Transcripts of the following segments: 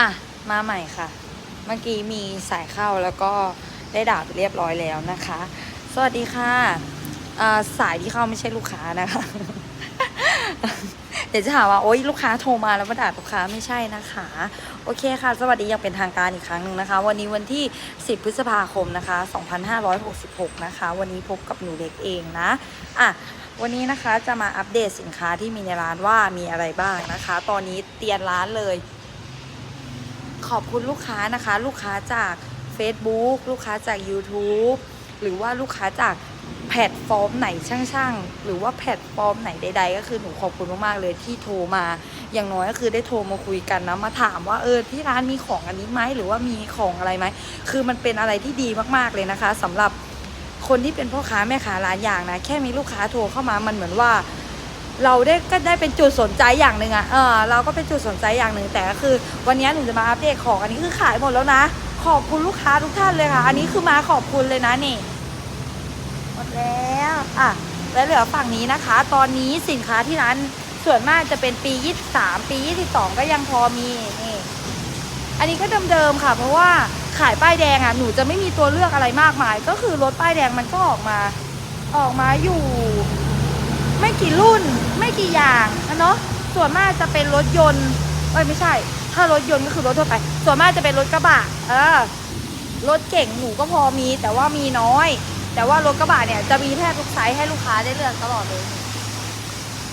อะ มาใหม่ค่ะ เมื่อกี้มีสายเข้าแล้วก็ได้ด่าไปเรียบร้อยแล้วนะคะ สวัสดีค่ะสายที่เข้าไม่ใช่ลูกค้านะคะ เดี๋ยวจะหาว่าโอ๊ยลูกค้าโทรมาแล้วมาด่าลูกค้าไม่ใช่นะคะ โอเคค่ะ สวัสดีอย่างเป็นทางการอีกครั้งหนึ่งนะคะ วันนี้วันที่ 10 พฤษภาคมนะคะ 2566 นะคะ วันนี้พบกับหนูเล็กเองนะอะวันนี้นะคะจะมาอัปเดตสินค้าที่มีในร้านว่ามีอะไรบ้างนะคะ ตอนนี้เตียมร้านเลย ขอบคุณลูกค้านะคะ ลูกค้าจาก Facebook ลูกค้าจาก YouTube หรือว่าลูกค้าจากแพลตฟอร์มไหนช่างๆ หรือว่าแพลตฟอร์มไหนใด ๆ ก็คือหนูขอบคุณมากๆเลยที่โทรมา อย่างน้อยก็คือได้โทรมาคุยกันนะมาถามว่าเออที่ร้านมีของอันนี้ไหมหรือว่ามีของอะไรไหมคือมันเป็นอะไรที่ดีมากๆเลยนะคะสำหรับคนที่เป็นพ่อค้าแม่ค้าร้านอย่างนะแค่มีลูกค้าโทรเข้ามามันเหมือนว่า เราได้ก็ได้เป็นจุดสนใจอย่างหนึ่งอะเออเราก็เป็นจุดสนใจอย่างหนึ่งแต่ก็คือ วันนี้หนูจะมาอัปเดตของอันนี้คือขายหมดแล้วนะ ขอบคุณลูกค้าทุกท่านเลยค่ะ อันนี้คือมาขอบคุณเลยนะนี่หมดแล้วอะแล้วเหลือฝั่งนี้นะคะ ตอนนี้สินค้าที่ร้านส่วนมากจะเป็นปี 23 ปี 22 ก็ยังพอมีนี่อันนี้ก็เดิมๆค่ะ เพราะว่าขายป้ายแดงอะหนูจะไม่มีตัวเลือกอะไรมากมาย ก็คือรถป้ายแดงมันก็ออกมา ออกมาอยู่ ไม่กี่รุ่นไม่กี่อย่างนะเนาะส่วนมากจะเป็นรถยนต์เอ้ยไม่ใช่ ถ้ารถยนต์ก็คือรถทั่วไป ส่วนมากจะเป็นรถกระบะเออรถเก่งหนูก็พอมี แต่ว่ามีน้อย แต่ว่ารถกระบะเนี่ยจะมีแทบทุกไซส์ให้ลูกค้าได้เลือกตลอดเลย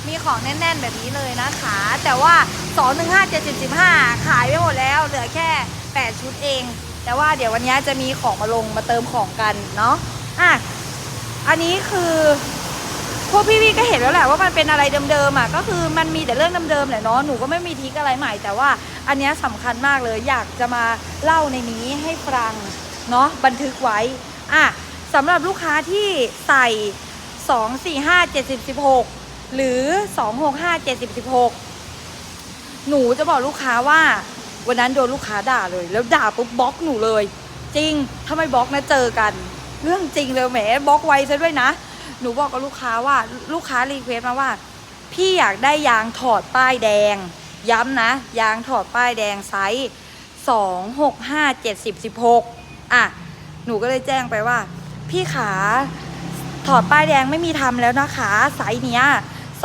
มีของแน่น ๆ แบบนี้เลยนะคะ แต่ว่า 2 1 5 7 1 5 ขายไปหมดแล้ว เหลือแค่ 8 ชุดเอง แต่ว่าเดี๋ยววันนี้จะมีของมาลงมาเติมของกันเนาะอะอันนี้คือ พวกพี่ๆก็เห็นแล้วแหละว่ามันเป็นอะไรเดิมๆอะก็คือมันมีแต่เรื่องเดิมๆแหละเนาะหนูก็ไม่มีทิกอะไรใหม่ แต่ว่าอันเนี้ยสำคัญมากเลยอยากจะมาเล่าในนี้ให้ฟังเนาะบันทึกไว้อะสำหรับลูกค้าที่ใส่ 2 4 5 7 1 6 หรือ 2 6 5 7 1 6 หนูจะบอกลูกค้าว่า วันนั้นโดนลูกค้าด่าเลย แล้วด่าปุ๊บบล็อกหนูเลย จริงถ้าไม่บล็อกนะเจอกัน เรื่องจริงเลยแหมบล็อกไวซะด้วยนะ หนูบอกกับลูกค้าว่าลูกค้ารีเควสต์มาว่า พี่อยากได้ยางถอดป้ายแดง ย้ำนะ ยางถอดป้ายแดงไซส์สองหกห้าเจ็ดสิบสิบหกอะ หนูก็เลยแจ้งไปว่า พี่ขาถอดป้ายแดงไม่มีทำแล้วนะคะ ไซส์เนี้ย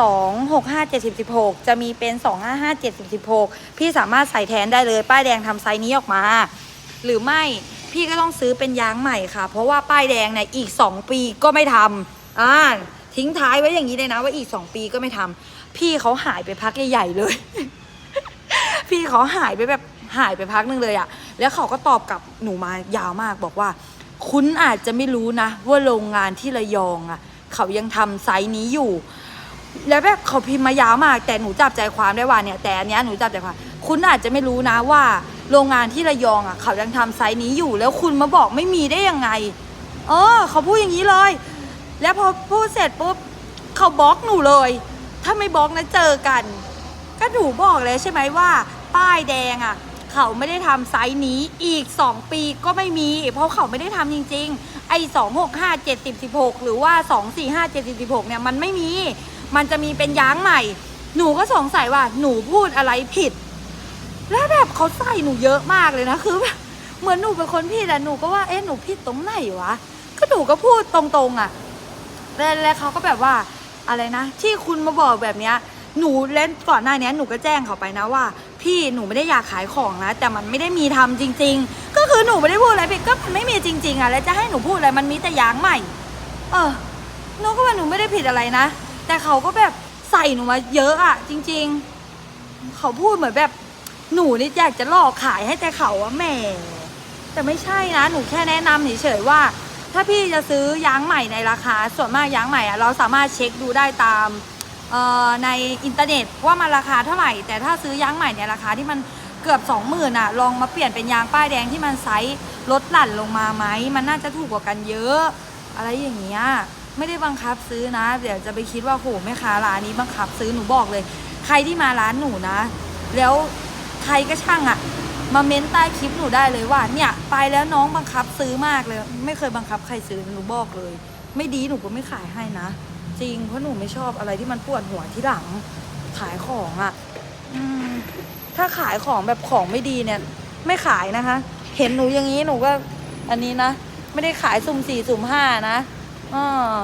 สองหกห้าเจ็ดสิบสิบหกจะมีเป็นสองห้าห้าเจ็ดสิบสิบหกพี่สามารถใส่แทนได้เลย ป้ายแดงทำไซส์นี้ออกมา หรือไม่พี่ก็ต้องซื้อเป็นยางใหม่ค่ะ เพราะว่าป้ายแดงเนี่ยอีก 2 ปีก็ไม่ทำ อ่าทิ้งท้ายไว้อย่างนี้เลยนะ ว่าอีก2ปีก็ไม่ทำพี่เขาหายไปพักใหญ่ๆเลย พี่เขาหายไปแบบหายไปพักหนึงเลยอะแล้วเขาก็ตอบกลับหนูมายาวมากบอกว่า คุณอาจจะไม่รู้นะ ว่าโรงงานที่ระยองอะเขายังทำไซส์นี้อยู่ แล้วแบบเขาพิมพ์มายาวมาก แต่หนูจับใจความได้ว่าเนี่ย แต่อันเนี้ยหนูจับใจความคุณอาจจะไม่รู้นะว่า โรงงานที่ระยองอะเขายังทำไซส์นี้อยู่ แล้วคุณมาบอกไม่มีได้ยังไง เออ เขาพูดอย่างนี้เลย แล้วพอพูดเสร็จปุ๊บเขาบล็อกหนูเลย ถ้าไม่บล็อกนะเจอกัน ก็หนูบอกเลยใช่ไหมว่า ป้ายแดงอะ เขาไม่ได้ทำไซส์นี้อีก 2 ปีก็ไม่มี เพราะเขาไม่ได้ทำจริง ๆ ไอ้สองหกห้าเจ็ดสิบสิบหกหรือว่าสองสี่ห้าเจ็ดสิบสิบหกเนี่ยมันไม่มี มันจะมีเป็นยางใหม่ หนูก็สงสัยว่าหนูพูดอะไรผิด แล้วแบบเขาใส่หนูเยอะมากเลยนะคือแบบเหมือนหนูเป็นคนผิดอะหนูก็ว่าเอ๊ะหนูผิดตรงไหนวะก็หนูก็พูดตรงๆอะ แล้วแล้วเขาก็แบบว่าอะไรนะ ที่คุณมาบอกแบบเนี้ยหนูเล่นก่อนหน้านี้หนูก็แจ้งเขาไปนะว่า พี่หนูไม่ได้อยากขายของนะ แต่มันไม่ได้มีทำจริง ๆ ก็คือหนูไม่ได้พูดอะไรผิดก็มันไม่มีจริง ๆอะแล้วจะให้หนูพูดอะไรมันมีแต่ยางใหม่ เออหนูก็ว่าหนูไม่ได้ผิดอะไรนะ แต่เขาก็แบบใส่หนูมาเยอะอะ จริง ๆ เขาพูดเหมือนแบบหนูนี่อยากจะหลอกขายให้แต่เขาอะแหมแต่ไม่ใช่นะ หนูแค่แนะนำเฉยๆว่า ถ้าพี่จะซื้อยางใหม่ในราคา ส่วนมากยางใหม่อะเราสามารถเช็คดูได้ตามในอินเทอร์เน็ตว่ามันราคาเท่าไหร่ แต่ถ้าซื้อยางใหม่ในราคาที่มันเกือบสองหมื่นอะลองมาเปลี่ยนเป็นยางป้ายแดงที่มันไซส์ลดหลั่นลงมาไหมมันน่าจะถูกกว่ากันเยอะ อะไรอย่างเงี้ยไม่ได้บังคับซื้อนะ เดี๋ยวจะไปคิดว่าโหแม่ค้าร้านนี้บังคับซื้อหนูบอกเลย ใครที่มาร้านหนูนะ แล้วใครก็ช่างอะ มาเม้นใต้คลิปหนูได้เลยว่า เนี่ย ไปแล้วน้องบังคับซื้อมากเลย ไม่เคยบังคับใครซื้อหนูบอกเลย ไม่ดีหนูก็ไม่ขายให้นะ จริงเพราะหนูไม่ชอบอะไรที่มันปวดหัวที่หลังขายของอะ่ะถ้าขายของแบบของไม่ดีเนี่ย ไม่ขายนะคะ เห็นหนูอย่างนี้หนูก็ อันนี้นะ ไม่ได้ขายสุ่มสี่สุ่มห้านะอ่า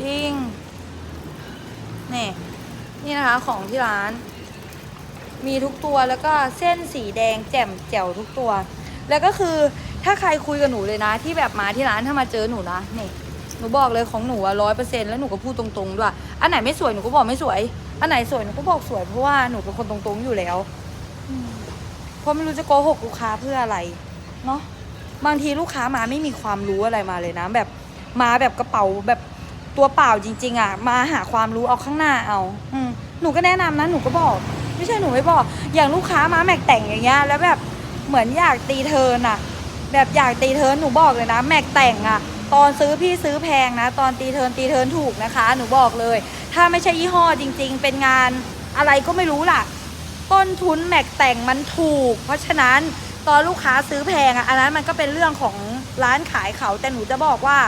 จริงนี่นี่นะคะของที่ร้าน มีทุกตัวแล้วก็เส้นสีแดงแจ่มแจ๋วทุกตัว แล้วก็คือถ้าใครคุยกับหนูเลยนะ ที่แบบมาที่ร้านถ้ามาเจอหนูนะนี่หนูบอกเลยของหนูอะร้อยเปอร์เซ็นแล้วหนูก็พูดตรงๆด้วยอันไหนไม่สวยหนูก็บอกไม่สวย อันไหนสวยหนูก็บอกสวยเพราะว่าหนูเป็นคนตรงๆอยู่แล้วเพราะไม่รู้จะโกหกลูกค้าเพื่ออะไรเนาะบางทีลูกค้ามาไม่มีความรู้อะไรมาเลยนะ แบบมาแบบกระเป๋าแบบตัวเปล่าจริง ๆอะมาหาความรู้เอาข้างหน้าเอา อืหนูก็แนะนำนะหนูก็บอก ไม่ใช่หนูไม่บอก อย่างลูกค้ามาแม็กแต่งอย่างเงี้ยแล้วแบบเหมือนอยากตีเทินอะแบบอยากตีเทินหนูบอกเลยนะ แม็กแต่งอะตอนซื้อพี่ซื้อแพงนะ ตอนตีเทินตีเทินถูกนะคะ หนูบอกเลย ถ้าไม่ใช่ยี่ห้อจริง ๆ เป็นงานอะไรก็ไม่รู้ล่ะ ต้นทุนแม็กแต่งมันถูก เพราะฉะนั้นตอนลูกค้าซื้อแพงอะอันนั้นมันก็เป็นเรื่องของร้านขายเขาแต่หนูจะบอกว่า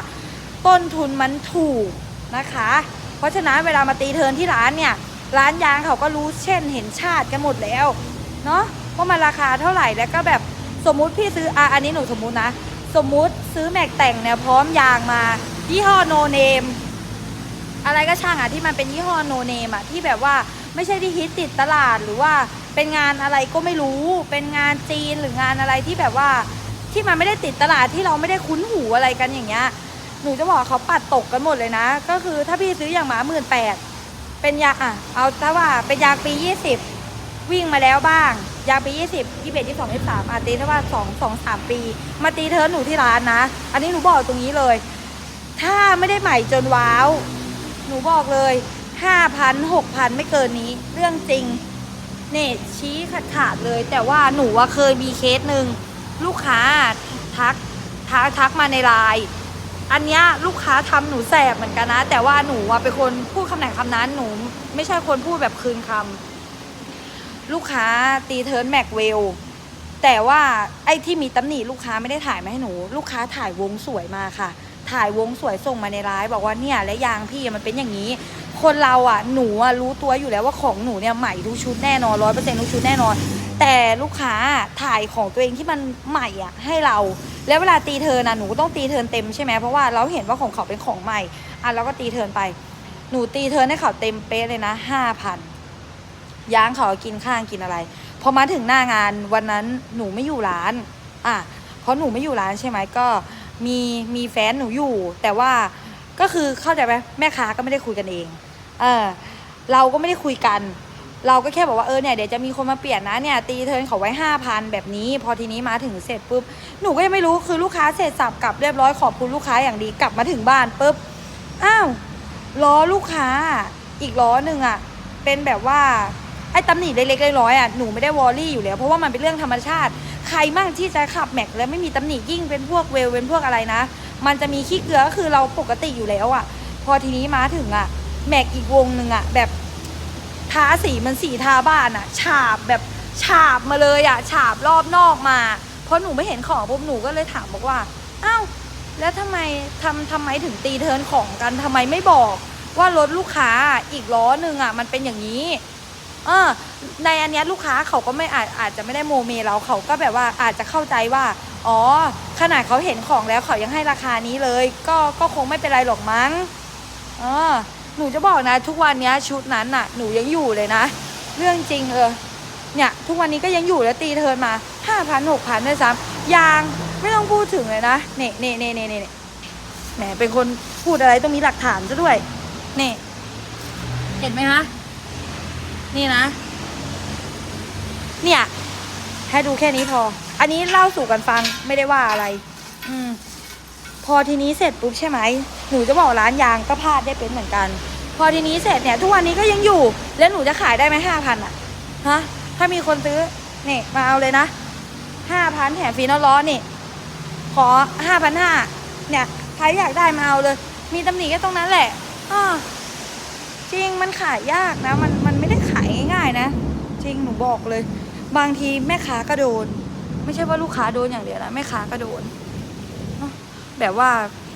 ต้นทุนมันถูกนะคะ เพราะฉะนั้นเวลามาตีเทินที่ร้านเนี่ย ร้านยางเขาก็รู้เช่นเห็นชาติกันหมดแล้ว เนาะว่ามันราคาเท่าไหร่แล้วก็แบบสมมุติพี่ซื้ออะอันนี้หนูสมมุตินะ สมมุติซื้อแม็กแต่งเนี่ยพร้อมยางมายี่ห้อโนเนมอะไรก็ช่างอะที่มันเป็นยี่ห้อโนเนมอะที่แบบว่าไม่ใช่ที่ฮิตติดตลาดหรือว่าเป็นงานอะไรก็ไม่รู้ เป็นงานจีนหรืองานอะไรที่แบบว่าที่มันไม่ได้ติดตลาดที่เราไม่ได้คุ้นหูอะไรกันอย่างเงี้ย หนูจะบอกเขาปัดตกกันหมดเลยนะ ก็คือถ้าพี่ซื้ออย่างหมาหมื่นแปด เป็นยาอะเอาถ้าว่าเป็นยางปี 20 วิ่งมาแล้วบ้าง ยางปี 20 21 22 23อะตีถ้าว่า2 2 3 ปี มาตีเทิร์นหนูที่ร้านนะ อันนี้หนูบอกตรงนี้เลย ถ้าไม่ได้ใหม่จนว้าว หนูบอกเลย5,000 6,000 ไม่เกินนี้ เรื่องจริงเนี่ยชี้ขาดขาดเลย แต่ว่าหนูอะเคยมีเคสหนึ่งลูกค้าทักทักทักมาในไลน์ อันเนี้ยลูกค้าทำหนูแสบเหมือนกันนะ แต่ว่าหนูอะเป็นคนพูดคำไหนคำนั้นหนู ไม่ใช่คนพูดแบบคืนคำลูกค้าตีเทิร์นแม็กเวลแต่ว่าไอ้ที่มีตำหนิลูกค้าไม่ได้ถ่ายมาให้หนู ลูกค้าถ่ายวงสวยมาค่ะ ถ่ายวงสวยส่งมาในไลน์บอกว่าเนี่ยและยางพี่มันเป็นอย่างนี้ คนเราอะหนูอะรู้ตัวอยู่แล้วว่าของหนูเนี่ยใหม่ทุกชุดแน่นอนร้อยเปอร์เซ็นต์ทุกชุดแน่นอน แต่ลูกค้าถ่ายของตัวเองที่มันใหม่อะให้เรา แล้วเวลาตีเทินอะหนูก็ต้องตีเทินเต็มใช่ไหมเพราะว่าเราเห็นว่าของเขาเป็นของใหม่อะเราก็ตีเทินไป หนูตีเทินให้เขาเต็มเป๊ะเลยนะห้าพันยางเขากินข้างกินอะไรพอมาถึงหน้างานวันนั้นหนูไม่อยู่ร้าน อะเพราะหนูไม่อยู่ร้านใช่ไหมก็มีมีแฟนหนูอยู่ แต่ว่าก็คือเข้าใจไหมแม่ค้าก็ไม่ได้คุยกันเอง เออเราก็ไม่ได้คุยกัน เราก็แค่บอกว่าเออเนี่ยเดี๋ยวจะมีคนมาเปลี่ยนนะเนี่ยตีเทิร์นเขาไว้ห้าพันแบบนี้ พอทีนี้มาถึงเสร็จปุ๊บหนูก็ยังไม่รู้คือลูกค้าเสร็จสับกลับเรียบร้อยขอบคุณลูกค้าอย่างดีกลับมาถึงบ้านปุ๊บอ้าวล้อลูกค้าอีกล้อหนึ่งอะเป็นแบบว่าไอ้ตำหนิเล็กๆน้อยๆอะหนูไม่ได้วอรี่อยู่แล้ว เพราะว่ามันเป็นเรื่องธรรมชาติ ใครมั่งที่จะขับแม็กแล้วไม่มีตำหนิยิ่งเป็นพวกเวลเป็นพวกอะไรนะ มันจะมีขี้เกลือก็คือเราปกติอยู่แล้วอะ พอทีนี้มาถึงอะแม็กอีกวงหนึ่งอะแบบ ทาสีมันสีทาบ้านอะฉาบแบบฉาบมาเลยอะฉาบรอบนอกมา เพราะหนูไม่เห็นของปุ๊บหนูก็เลยถามบอกว่าอ้าวแล้วทำไมทำทำไมถึงตีเทินของกันทำไมไม่บอกว่ารถลูกค้าอีกล้อหนึ่งอะมันเป็นอย่างนี้เออในอันเนี้ยลูกค้าเขาก็ไม่อาจอาจจะไม่ได้โมเมเราเขาก็แบบว่าอาจจะเข้าใจว่า อ๋อ ขนาดเขาเห็นของแล้วเขายังให้ราคานี้เลย ก็ก็คงไม่เป็นไรหรอกมั้งเออ หนูจะบอกนะ ทุกวันนี้ชุดนั้นน่ะ หนูยังอยู่เลยนะ เรื่องจริงเออเนี่ย ทุกวันนี้ก็ยังอยู่แล้วตีเทินมาห้าพันหกพันด้วยซ้ำยางไม่ต้องพูดถึงเลยนะเน่เน่เน่เน่เน่แหมเป็นคนพูดอะไรต้องมีหลักฐานซะด้วยเน่เห็นไหมคะนี่นะ เนี่ยให้ดูแค่นี้พอ อันนี้เล่าสู่กันฟังไม่ได้ว่าอะไร อืม พอทีนี้เสร็จปุ๊บใช่ไหมหนูจะบอกร้านยางก็พลาดได้เป็นเหมือนกัน พอทีนี้เสร็จเนี่ยทุกวันนี้ก็ยังอยู่ แล้วหนูจะขายได้ไหมห้าพันอะฮะถ้ามีคนซื้อนี่มาเอาเลยนะห้าพันแถมฟรีนอล้อนี่ ขอห้าพันห้าเนี่ยใครอยากได้มาเอาเลย มีตำหนิแค่ตรงนั้นแหละอจริงมันขายยากนะ มันมันไม่ได้ขายง่ายๆนะ จริงหนูบอกเลย บางทีแม่ค้าก็โดน ไม่ใช่ว่าลูกค้าโดนอย่างเดียวนะแม่ค้าก็โดน แบบว่า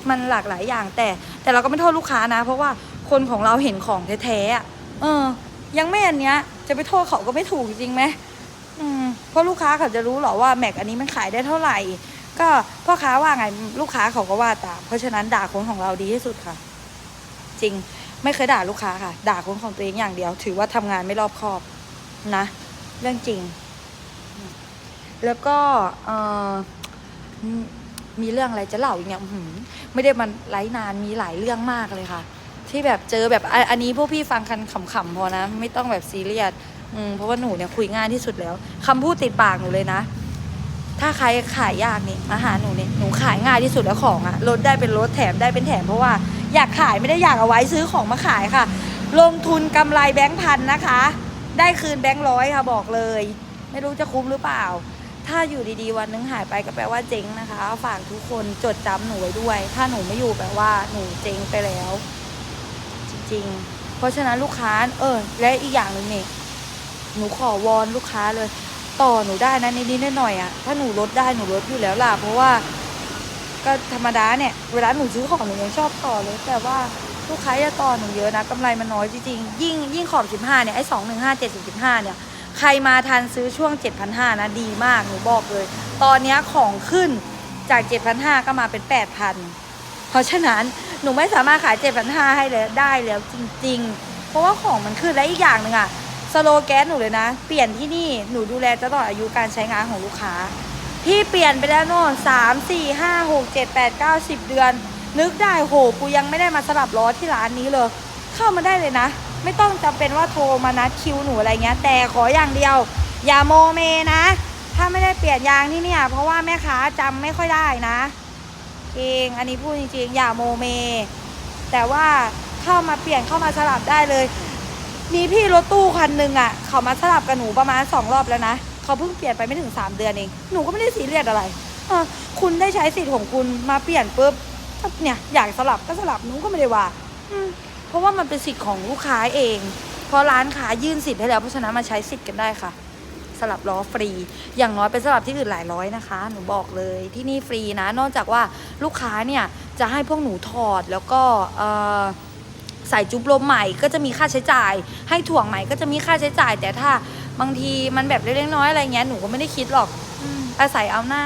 มันหลากหลายอย่างแต่แต่เราก็ไม่โทษลูกค้านะ เพราะว่าคนของเราเห็นของแท้ๆอะเออ ยังไม่อันเนี้ย จะไปโทษเขาก็ไม่ถูกจริงไหมเพราะลูกค้าเขาจะรู้หรอว่าแม็กอันนี้มันขายได้เท่าไหร่ ก็พ่อค้าว่าไงลูกค้าเขาก็ว่าตามเพราะฉะนั้นด่าคนของเราดีที่สุดค่ะ จริงไม่เคยด่าลูกค้าค่ะ ด่าคนของตัวเองอย่างเดียว ถือว่าทำงานไม่รอบคอบนะ เรื่องจริง แล้วก็เออ มีเรื่องอะไรจะเล่าอีกเนี่ยไม่ได้มันไลฟ์นานมีหลายเรื่องมากเลยค่ะ ที่แบบเจอแบบอันนี้พวกพี่ฟังกันขำๆพอนะ ไม่ต้องแบบซีเรียสเพราะว่าหนูเนี่ยคุยง่ายที่สุดแล้วคำพูดติดปากหนูเลยนะ ถ้าใครขายยากนี่อาหาหนูเนี่ยหนูขายง่ายที่สุดแล้วของอะลดได้เป็นลดแถมได้เป็นแถมเพราะว่าอยากขายไม่ได้อยากเอาไว้ซื้อของมาขายค่ะ ลงทุนกำไรแบงค์พันนะคะ ได้คืนแบงค์ร้อยค่ะบอกเลย ไม่รู้จะคุ้มหรือเปล่า ถ้าอยู่ดีๆ วันนึงหายไปก็แปลว่าเจ๊งนะคะ ฝากทุกคนจดจำหนูไว้ด้วย ถ้าหนูไม่อยู่แปลว่าหนูเจ๊งไปแล้ว จริงๆ เพราะฉะนั้นลูกค้าเออ และอีกอย่างหนึ่งนี่หนูขอวอนลูกค้าเลย ต่อหนูได้นะนิดๆหน่อยๆอะถ้าหนูลดได้หนูลดอยู่แล้วล่ะ เพราะว่าก็ธรรมดาเนี่ยเวลาหนูซื้อของหนูยังชอบต่อเลย แต่ว่าลูกค้าจะต่อหนูเยอะนะกำไรมันน้อยจริงๆยิ่งยิ่งขอบ15เนี่ยไอ้2 1 5 7 15เนี่ย ใครมาทันซื้อช่วง 7,500นะดีมากหนูบอกเลย ตอนนี้ของขึ้นจาก 7,500ก็มาเป็น 8,000 เพราะฉะนั้นหนูไม่สามารถขาย 7,500ให้เลยได้แล้วจริง ๆ เพราะว่าของมันขึ้นและอีกอย่างหนึ่งอะสโลแกนหนูเลยนะ เปลี่ยนที่นี่หนูดูแลตลอดอายุการใช้งานของลูกค้า พี่เปลี่ยนไปแล้วโน่นสามสี่ห้าหกเจ็ดแปดเก้าสิบเดือน นึกได้โหกูยังไม่ได้มาสลับล้อที่ร้านนี้เลย เข้ามาได้เลยนะ ไม่ต้องจำเป็นว่าโทรมานัดคิวหนูอะไรเงี้ย แต่ขออย่างเดียว อย่าโมเมนะ ถ้าไม่ได้เปลี่ยนยางที่เนี่ย เพราะว่าแม่ค้าจำไม่ค่อยได้นะเองอันนี้พูดจริงๆ อย่าโมเม แต่ว่าเข้ามาเปลี่ยนเข้ามาสลับได้เลย มีพี่รถตู้คันหนึ่งอะ เขามาสลับกับหนูประมาณสองรอบแล้วนะเขาเพิ่งเปลี่ยนไปไม่ถึงสามเดือนเองหนูก็ไม่ได้ซีเรียสอะไรอคุณได้ใช้สิทธิ์ของคุณมาเปลี่ยนปุ๊บเนี่ยอยากสลับก็สลับหนูก็ไม่ได้ว่าอื ราะว่ามันเป็นสิทธิ์ของลูกค้าเอง เพราะร้านค้ายื่นสิทธิ์ให้แล้วเพราะฉะนั้นมาใช้สิทธิ์กันได้ค่ะ สลับล้อฟรี อย่างน้อยเป็นสลับที่อื่นหลายร้อยนะคะ หนูบอกเลยที่นี่ฟรีนะ นอกจากว่าลูกค้าเนี่ยจะให้พวกหนูถอดแล้วก็ใส่จุ๊บลมใหม่ก็จะมีค่าใช้จ่าย ให้ถ่วงใหม่ก็จะมีค่าใช้จ่าย แต่ถ้าบางทีมันแบบเล็กๆน้อยๆอะไรเงี้ยหนูก็ไม่ได้คิดหรอกอาศัยเอาหน้า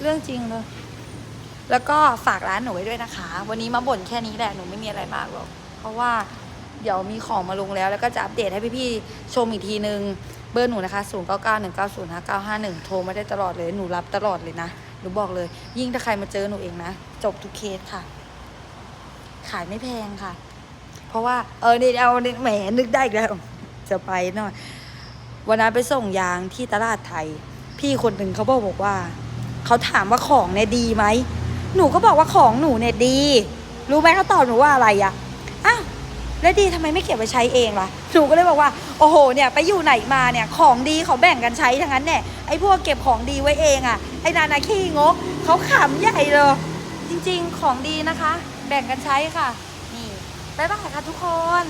เรื่องจริงเลยแล้วก็ฝากร้านหนูไว้ด้วยนะคะ วันนี้มาบ่นแค่นี้แหละ หนูไม่มีอะไรมากหรอก ราะว่าเดี๋ยวมีของมาลงแล้ว แล้วก็จะอัปเดตให้พี่ๆชมอีกทีนึง เบอร์หนูนะคะ 0 9 9 1 9 0 5 9 5 1 โทรมาได้ตลอดเลย หนูรับตลอดเลยนะ หนูบอกเลย ยิ่งถ้าใครมาเจอหนูเองนะ จบทุกเคสค่ะ ขายไม่แพงค่ะ เพราะว่าเออนี่เอาแหมนึกได้อีกแล้ว จะไปหน่อย วันนั้นไปส่งยางที่ตลาดไทย พี่คนหนึ่งเขาบอกบอกว่า เขาถามว่าของเนี่ยดีไหม หนูก็บอกว่าของหนูเนี่ยดี รู้ไหมเขาตอบหนูว่าอะไรอะ อ้าวแล้วดีทำไมไม่เก็บไปใช้เองล่ะหนูก็เลยบอกว่า โอ้โห เนี่ยไปอยู่ไหนมาเนี่ย ของดีเขาแบ่งกันใช้ทั้งนั้นเนี่ย ไอ้พวกเก็บของดีไว้เองอะไอ้นานาขี้งกเขาขำใหญ่เลย จริงๆ ของดีนะคะ แบ่งกันใช้ค่ะ นี่บ๊ายบายค่ะทุกคน